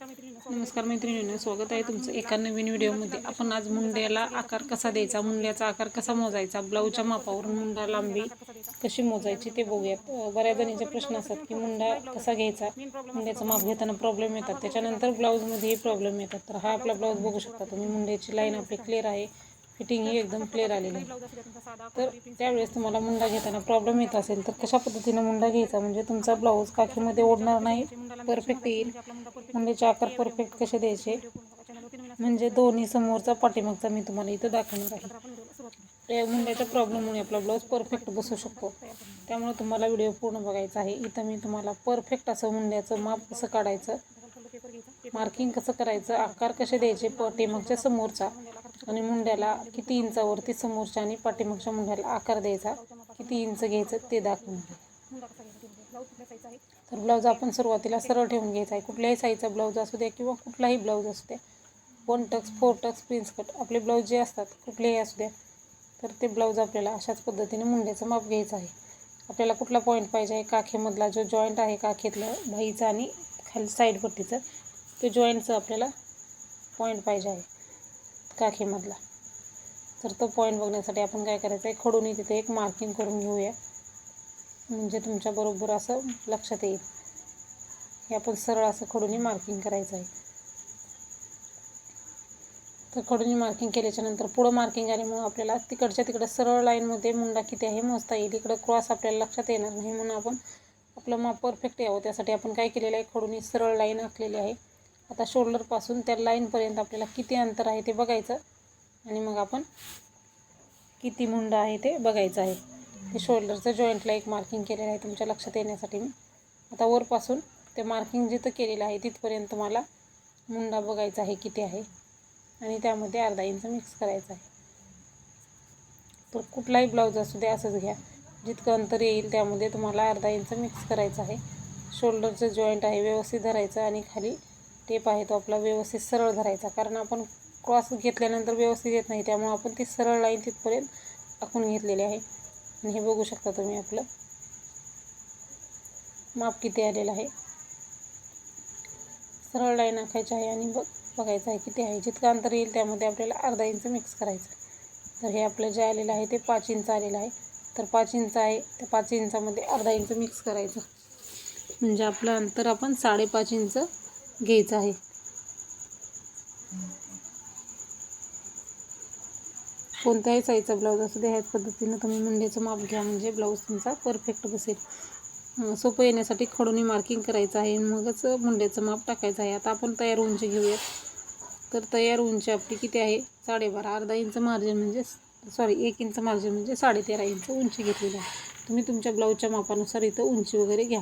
नमस्कार मैत्रिणींनो स्वागत आहे तुमचं. एका नवीन व्हिडिओमध्ये. आपण आज मुंड्याला आकार कसा द्यायचा? मुंड्याचा आकार कसा मोजायचा? ब्लाऊजच्या मापावरून मुंडा लांबी कशी मोजायची ते बघूयात. बऱ्याच जणींचे प्रश्न असतात की मुंडा कसा घ्यायचा? मुंड्याचं माप घेताना प्रॉब्लेम येतात. त्याच्यानंतर ब्लाऊजमध्येही प्रॉब्लेम येतात. तर हा आपला ब्लाऊज बघू शकता तुम्ही. मुंड्याची लाईन आपली क्लिअर आहे. फिटिंग ही एकदम क्लिअर आलेली. आहे तर त्यावेळेस तुम्हाला मुंडा घेताना प्रॉब्लेम येत असेल तर कशा पद्धतीने मुंडा घ्यायचा? म्हणजे तुमचा ब्लाऊज काखीमध्ये ओढणार नाही परफेक्ट येईल. मुंड्याचे आकार परफेक्ट कसे द्यायचे? म्हणजे दोन्ही समोरचा पाठीमागचा मी तुम्हाला इथं दाखवणार आहे. या मुंड्याच्या प्रॉब्लेममुळे आपला ब्लाऊज परफेक्ट बसू शकतो. त्यामुळे तुम्हाला व्हिडिओ पूर्ण बघायचा आहे. इथं मी तुम्हाला परफेक्ट असं मुंड्याचं माप कसं काढायचं? मार्किंग कसं करायचं? आकार कसे द्यायचे? पाठीमागच्या समोरचा. आणि मुंड्याला किती इंचावरती समोरच्या आणि पाठीमागच्या मुंड्याला आकार द्यायचा किती इंच घ्यायचं ते दाखवून तर ब्लाऊज आपण सुरुवातीला सरळ ठेवून घ्यायचा आहे. कुठल्याही साईजचा ब्लाऊज असू द्या किंवा कुठलाही ब्लाऊज असू द्या one tucks four tucks prince cut आपले ब्लाऊज जे असतात कुठलेही असू द्या तर ते ब्लाऊज आपल्याला अशाच पद्धतीने मुंड्याचं माप घ्यायचं आहे. आपल्याला कुठला पॉईंट पाहिजे आहे? काखेमधला जो जॉईंट आहे काखेतलं भाईचा आणि खाली साईडपट्टीचं ते जॉईंटचं आपल्याला पॉईंट पाहिजे आहे. काखेमधला तर तो पॉईंट बघण्यासाठी आपण काय करायचं आहे खडून तिथे एक मार्किंग करून घेऊया. म्हणजे तुमच्या बरोबर असं लक्षात येईल. हे आपण सरळ असं खडूनी मार्किंग करायचं आहे. तर खडूनी मार्किंग केल्याच्यानंतर पुढं मार्किंग आल्यामुळं आपल्याला तिकडच्या तिकडं सरळ लाईनमध्ये मुंडा किती आहे मोजता येईल. इकडं क्रॉस आपल्याला लक्षात येणार नाही म्हणून आपण आपलं माप परफेक्ट यावं. त्यासाठी आपण काय केलेलं आहे? खडूनी सरळ लाईन आखलेली आहे. आता शोल्डरपासून त्या लाईनपर्यंत आपल्याला किती अंतर आहे ते बघायचं. आणि मग आपण किती मुंडा आहे ते बघायचं आहे. ते शोल्डरचं जॉईंटला एक मार्किंग केलेलं आहे तुमच्या लक्षात येण्यासाठी मी. आता वरपासून ते मार्किंग जिथं केलेलं आहे तिथपर्यंत मला मुंडा बघायचा आहे किती आहे. आणि त्यामध्ये अर्धा इंच मिक्स करायचं आहे. तर कुठलाही ब्लाऊज असू दे असंच घ्या. जितकं अंतर येईल त्यामध्ये तुम्हाला अर्धा इंच मिक्स करायचं आहे. शोल्डरचं जॉईंट आहे व्यवस्थित धरायचं आणि खाली टेप आहे तो आपला व्यवस्थित सरळ धरायचा. कारण आपण क्रॉस घेतल्यानंतर व्यवस्थित येत नाही त्यामुळे आपण ती सरळ लाईन तिथपर्यंत आखून घेतलेली आहे. आणि हे बघू शकता तुम्ही आपलं. माप किती आलेलं आहे. सरळ लाईन आखायची आहे आणि बघ बघायचं आहे किती आहे. जितकं अंतर येईल त्यामध्ये आपल्याला अर्धा इंच मिक्स करायचं तर हे आपलं जे आलेलं आहे ते पाच इंच आलेलं आहे. तर पाच इंच आहे त्या पाच इंचामध्ये अर्धा इंच मिक्स करायचं. म्हणजे आपलं अंतर आपण साडेपाच इंच घ्यायचं आहे. कोणत्याही साईजचा ब्लाऊज असू द्या ह्याच पद्धतीनं तुम्ही मुंड्याचं माप घ्या. म्हणजे ब्लाऊज तुमचा परफेक्ट बसेल. सोपं येण्यासाठी खडूनी मार्किंग करायचं आहे. मगच मुंड्याचं माप टाकायचं आहे. आता आपण तयार उंची घेऊयात. तर तयार उंची आपली किती आहे? साडेबारा. अर्धा इंच मार्जिन म्हणजे सॉरी एक इंच मार्जिन म्हणजे साडेतेरा इंच उंची घेतलेली आहे. तुम्ही तुमच्या ब्लाऊजच्या मापानुसार इथं उंची वगैरे घ्या.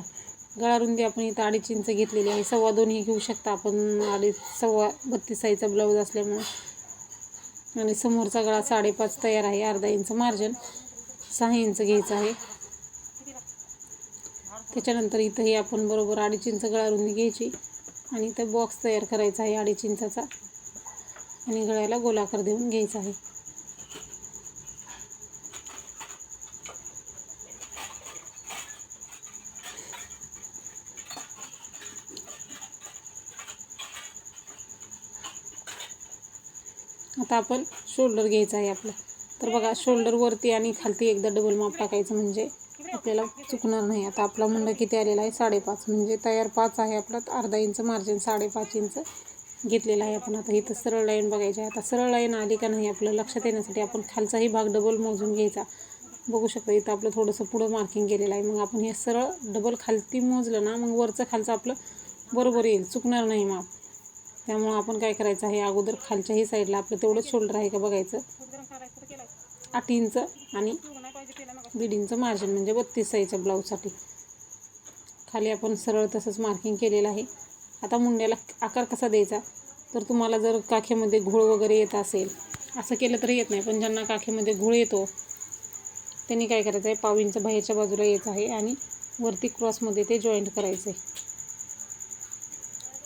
गळारुंदी आपण इथं अडीच इंच घेतलेली आहे. सव्वा दोन्ही घेऊ शकता आपण. अडीच सव्वा बत्तीस साईजचा ब्लाऊज असल्यामुळं. आणि समोरचा गळा साडेपाच तयार आहे. अर्धा इंच मार्जिन. सहा इंच घ्यायचं आहे. त्याच्यानंतर इथंही आपण बरोबर अडीच इंच गळारुंदी घ्यायची. आणि इथं बॉक्स तयार करायचा आहे अडीच इंचाचा. आणि गळ्याला गोलाकार देऊन घ्यायचा आहे. आता आपण शोल्डर घ्यायचा आहे आपला. तर बघा शोल्डरवरती आणि खालती एकदा डबल माप टाकायचं म्हणजे आपल्याला चुकणार नाही. आता आपला मुंडा किती आलेला आहे? साडेपाच. म्हणजे तयार पाच आहे आपला. अर्धा इंच मार्जिन साडेपाच इंच घेतलेला आहे आपण. आता इथं सरळ लाईन बघायची आहे. आता सरळ लाईन आली का नाही आपलं लक्षात येण्यासाठी आपण खालचाही भाग डबल मोजून घ्यायचा. बघू शकता इथं आपलं थोडंसं पुढं मार्किंग केलेलं आहे. मग आपण हे सरळ डबल खालती मोजलं ना मग वरचं खालचं आपलं बरोबर येईल. चुकणार नाही माप त्यामुळं आपण काय करायचं आहे अगोदर खालच्याही साईडला आपलं तेवढंच शोल्डर आहे का बघायचं? आठ इंच आणि दीड इंच मार्जिन म्हणजे बत्तीस साईजच्या ब्लाऊजसाठी खाली आपण सरळ तसंच मार्किंग केलेलं आहे. आता मुंड्याला आकार कसा द्यायचा? तर तुम्हाला जर काखेमध्ये घोळ वगैरे येत असेल असं केलं तरी येत नाही पण ज्यांना काखेमध्ये घोळ येतो त्यांनी काय करायचं आहे पाव इंच बाहेरच्या बाजूला येत आहे आणि वरती क्रॉसमध्ये ते जॉईंट करायचं आहे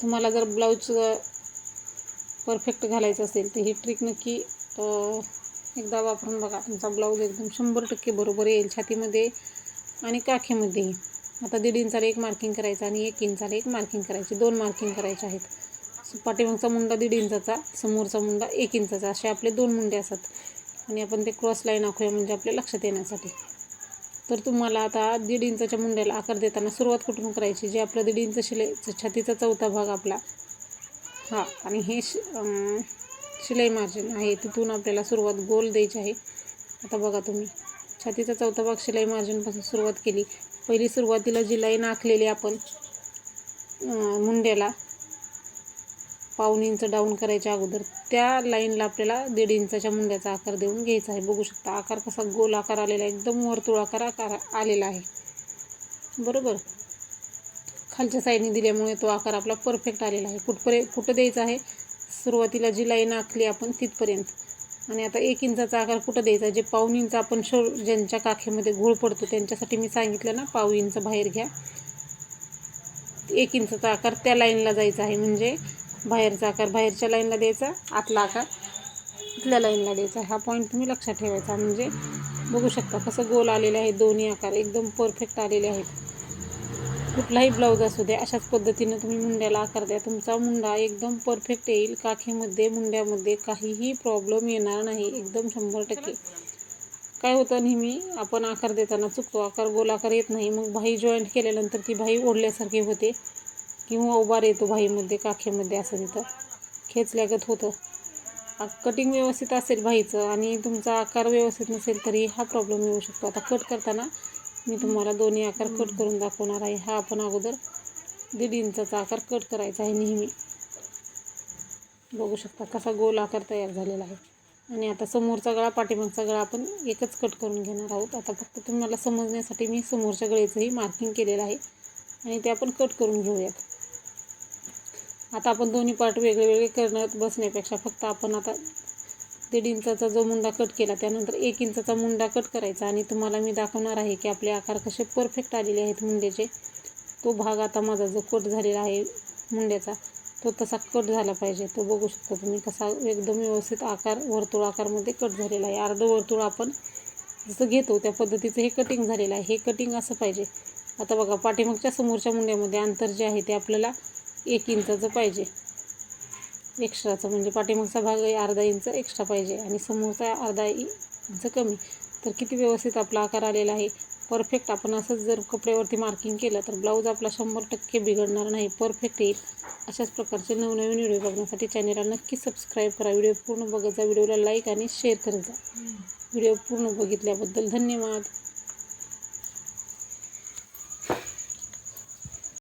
तुम्हाला जर ब्लाऊज परफेक्ट घालायचं असेल तर ही ट्रिक नक्की एकदा वापरून बघा. तुमचा ब्लाऊज एकदम शंभर टक्के बरोबर येईल छातीमध्ये आणि काखेमध्येही आता दीड इंचाला एक मार्किंग करायचं आणि एक इंचाला एक मार्किंग करायची. दोन मार्किंग करायचे आहेत. पाठीमागचा मुंडा दीड इंचाचा समोरचा मुंडा एक इंचाचा. असे आपले दोन मुंडे असतात. आणि आपण ते क्रॉस लाईन आखूया म्हणजे आपल्या लक्षात येण्यासाठी. तर तुम्हाला आता दीड इंचाच्या मुंड्याला आकार देताना सुरुवात कुठून करायची? जे आपलं दीड इंच शिलाई छातीचा चौथा भाग आपला हां आणि हे श शिलाई मार्जिन आहे. तिथून आपल्याला सुरुवात गोल द्यायची आहे. आता बघा तुम्ही. छातीचा चौथा भाग शिलाई मार्जिनपासून सुरुवात केली. पहिली सुरुवातीला जी लाईन आखलेली आपण मुंड्याला पाऊन इंच डाऊन करायच्या अगोदर त्या लाईनला आपल्याला दीड इंचाच्या मुंड्याचा आकार देऊन घ्यायचा आहे. बघू शकता आकार कसा गोल आकार आलेला आहे. एकदम वर्तुळाकार आकार आलेला आहे. बरोबर? खालच्या साईडने दिल्यामुळे तो आकार आपला परफेक्ट आलेला आहे. कुठपर्यंत कुठं द्यायचा आहे? सुरुवातीला जी लाईन आखली आपण तिथपर्यंत. आणि आता एक इंचाचा आकार कुठं द्यायचा? जे पाऊन इंच आपण शो ज्यांच्या काखेमध्ये घोळ पडतो त्यांच्यासाठी मी सांगितलं ना पाऊ इंच बाहेर घ्या. एक इंचाचा आकार त्या लाईनला जायचा आहे म्हणजे बाहेरचा आकार बाहेरच्या लाईनला द्यायचा आतला आकार इथल्या लाईनला द्यायचा. हा पॉईंट तुम्ही लक्षात ठेवायचा. म्हणजे बघू शकता कसं गोल आलेले आहे दोन्ही आकार एकदम परफेक्ट आलेले आहेत. कुठलाही ब्लाऊज असू द्या अशाच पद्धतीनं तुम्ही मुंड्याला आकार द्या. तुमचा मुंडा एकदम परफेक्ट येईल. काखेमध्ये मुंड्यामध्ये काहीही प्रॉब्लेम येणार नाही. एकदम शंभर टक्के. काय होतं नेहमी आपण आकार देताना चुकतो. आकार गोलाकार येत नाही. मग भाई जॉईंट केल्यानंतर ती भाई ओढल्यासारखी होते. किंवा उभार येतो भाईमध्ये काखेमध्ये असं तिथं. खेचल्यागत होतं. कटिंग व्यवस्थित असेल भाईचं आणि तुमचा आकार व्यवस्थित नसेल तरी हा प्रॉब्लेम येऊ शकतो. आता कट करताना मी तुम्हाला दोन्ही आकार कट करून दाखवणार आहे. हा आपण अगोदर दीड इंचाचा आकार कट करायचा आहे नेहमी. बघू शकता कसा गोल आकार तयार झालेला आहे. आणि आता समोरचा गळा पाठीमागचा गळा आपण एकच कट करून घेणार आहोत. आता फक्त तुम्हाला समजण्यासाठी मी समोरच्या गळेचंही मार्किंग केलेलं आहे. आणि ते आपण कट करून घेऊयात. आता आपण दोन्ही पार्ट वेगळे वेगळे करण्यात बसण्यापेक्षा. फक्त आपण आता दीड इंचाचा जो मुंडा कट केला त्यानंतर एक इंचाचा मुंडा कट करायचा. आणि तुम्हाला मी दाखवणार आहे की आपले आकार कसे परफेक्ट आलेले आहेत मुंड्याचे तो भाग आता माझा जो कट झालेला आहे मुंड्याचा तो तसा कट झाला पाहिजे. तो बघू शकता तुम्ही कसा एकदम व्यवस्थित आकार वर्तुळ आकारमध्ये कट झालेला आहे. अर्ध वर्तुळ आपण जसं घेतो त्या पद्धतीचं हे कटिंग झालेलं आहे. हे कटिंग असं पाहिजे. आता बघा पाठीमागच्या समोरच्या मुंड्यामध्ये अंतर जे आहे ते आपल्याला एक इंचाचं पाहिजे. एक्स्ट्राचं म्हणजे पाठीमागचा भाग अर्धा इंच एक्स्ट्रा पाहिजे आणि समोरचा अर्धा इंच कमी. तर किती व्यवस्थित आपला आकार आलेला आहे. परफेक्ट आपण असंच जर कपड्यावरती मार्किंग केलं तर ब्लाऊज आपला शंभर टक्के बिघडणार नाही. परफेक्ट येईल. अशाच प्रकारचे नवनवीन व्हिडिओ बघण्यासाठी चॅनेलला नक्की सबस्क्राईब करा. व्हिडिओ पूर्ण बघत जा. व्हिडिओला लाईक आणि शेअर करत जा. व्हिडिओ पूर्ण बघितल्याबद्दल धन्यवाद.